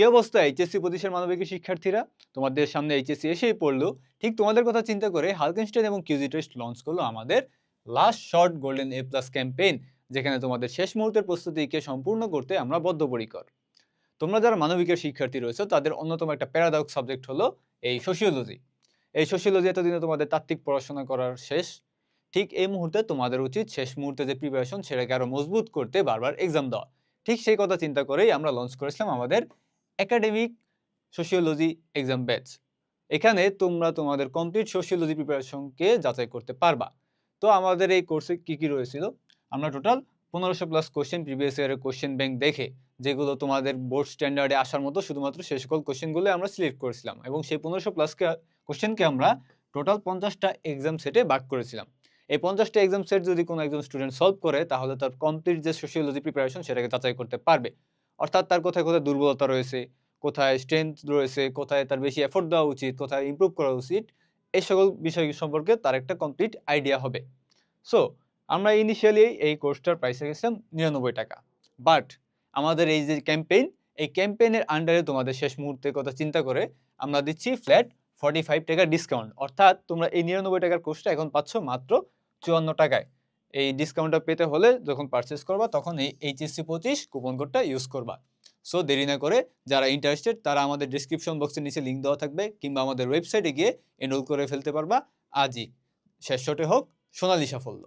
কি অবস্থা? এইচএসসি পঁচিশের মানবিক শিক্ষার্থীরা? তোমাদের সামনে এইচএসসি এসেই পড়ল। ঠিক তোমাদের কথা চিন্তা করে হালকেনস্টাইন এবং কিউজি টেস্ট লঞ্চ করল আমাদের last short golden A plus campaign যেখানে তোমাদের শেষ মুহূর্তের প্রস্তুতিকে সম্পূর্ণ করতে আমরা বদ্ধপরিকর। তোমরা যারা মানবিকের শিক্ষার্থী রয়েছে, তাদের অন্যতম একটা প্যারাডক্স সাবজেক্ট হলো এই সোশিওলজি এই সোশিওলজি এতদিনে তোমাদের তাত্ত্বিক পড়াশোনা করার শেষ। ঠিক এই মুহূর্তে তোমাদের উচিত শেষ মুহূর্তে যে প্রিপারেশন সেটাকে আরও মজবুত করতে বারবার এক্সাম দেওয়া। ঠিক সেই কথা চিন্তা করেই আমরা লঞ্চ করেছিলাম আমাদের একাডেমিক সোশিওলজি এক্সাম ব্যাচ এখানে তোমরা তোমাদের কমপ্লিট সোশিওলজি প্রিপারেশনকে যাচাই করতে পারবা। তো আমাদের এই কোর্সে কি কি রয়েছিল? আমরা টোটাল পনেরোশো প্লাস কোশ্চেন প্রিভিয়াস ইয়ারের কোশ্চেন ব্যাংক দেখে, যেগুলো তোমাদের বোর্ড স্ট্যান্ডার্ডে আসার মতো শুধুমাত্র সেই সকল কোশ্চেনগুলো আমরা সিলেক্ট করেছিলাম এবং সেই পনেরোশো প্লাস কোশ্চেনকে আমরা টোটাল পঞ্চাশটা এক্সাম সেটে ভাগ করেছিলাম। এই পঞ্চাশটা এক্সাম সেট যদি কোনো একজন স্টুডেন্ট সলভ করে, তাহলে তার কমপ্লিট যে সোশিওলজি প্রিপারেশন সেটাকে যাচাই করতে পারবে। অর্থাৎ তার কোথায় কোথায় দুর্বলতা রয়েছে, কোথায় স্ট্রেংথ রয়েছে, কোথায় তার বেশি এফোর্ট দেওয়া উচিত, কোথায় ইমপ্রুভ করা উচিত, এই সকল বিষয় সম্পর্কে তার একটা কমপ্লিট আইডিয়া হবে। সো আমরা ইনিশিয়ালি এই কোর্সটার প্রাইস রেখেছিলাম নিরানব্বই টাকা। বাট আমাদের এই যে ক্যাম্পেইন এই ক্যাম্পেইনের আন্ডারে তোমাদের শেষ মুহূর্তের কথা চিন্তা করে আমরা দিচ্ছি ফ্ল্যাট ফর্টি ফাইভ টাকা ডিসকাউন্ট অর্থাৎ তোমরা এই নিরানব্বই টাকার কোর্সটা এখন পাচ্ছ মাত্র চুয়ান্ন টাকায়। এই ডিসকাউন্টটা পেতে হলে যখন পারচেস করবা, তখন এই এইচএসসি পঁচিশ কুপন কোডটা ইউজ করবা। সো দেরি না করে যারা ইন্টারেস্টেড তারা আমাদের ডিসক্রিপশন বক্সের নিচে লিঙ্ক দেওয়া থাকবে, কিংবা আমাদের ওয়েবসাইটে গিয়ে এনরোল করে ফেলতে পারবা। আজই। শেষ শটে হোক, সোনালি সাফল্য।